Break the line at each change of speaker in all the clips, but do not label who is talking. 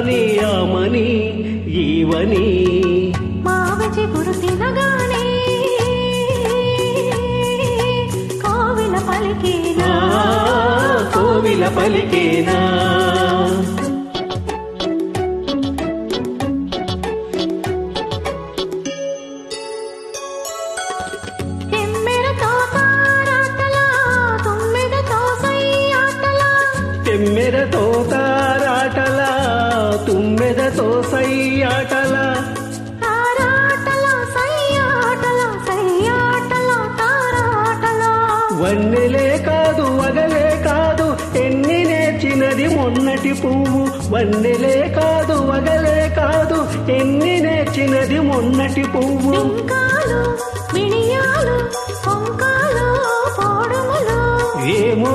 ఆమని ఈవని
మావి చిగురు తినగానే కోవిల పలికేనా?
కోవిల పలికేనా?
తుమ్మెదతో సయ్యాటలా
వన్నెలే కాదు వగలే కాదు ఎన్ని నేర్చినది మొన్నటి పువ్వు. వన్నెలే కాదు వగలే కాదు ఎన్ని నేర్చినది మొన్నటి పువ్వు. ఏమో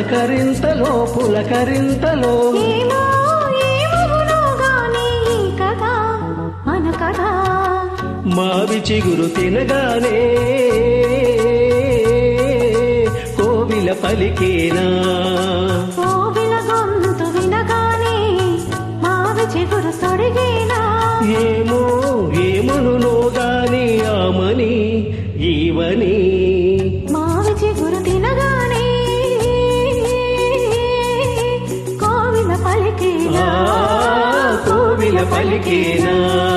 పలకరింతలో పులకరింతలో.
మావి చిగురు తినగానే కోవిల పలికేనా? పలికేనా.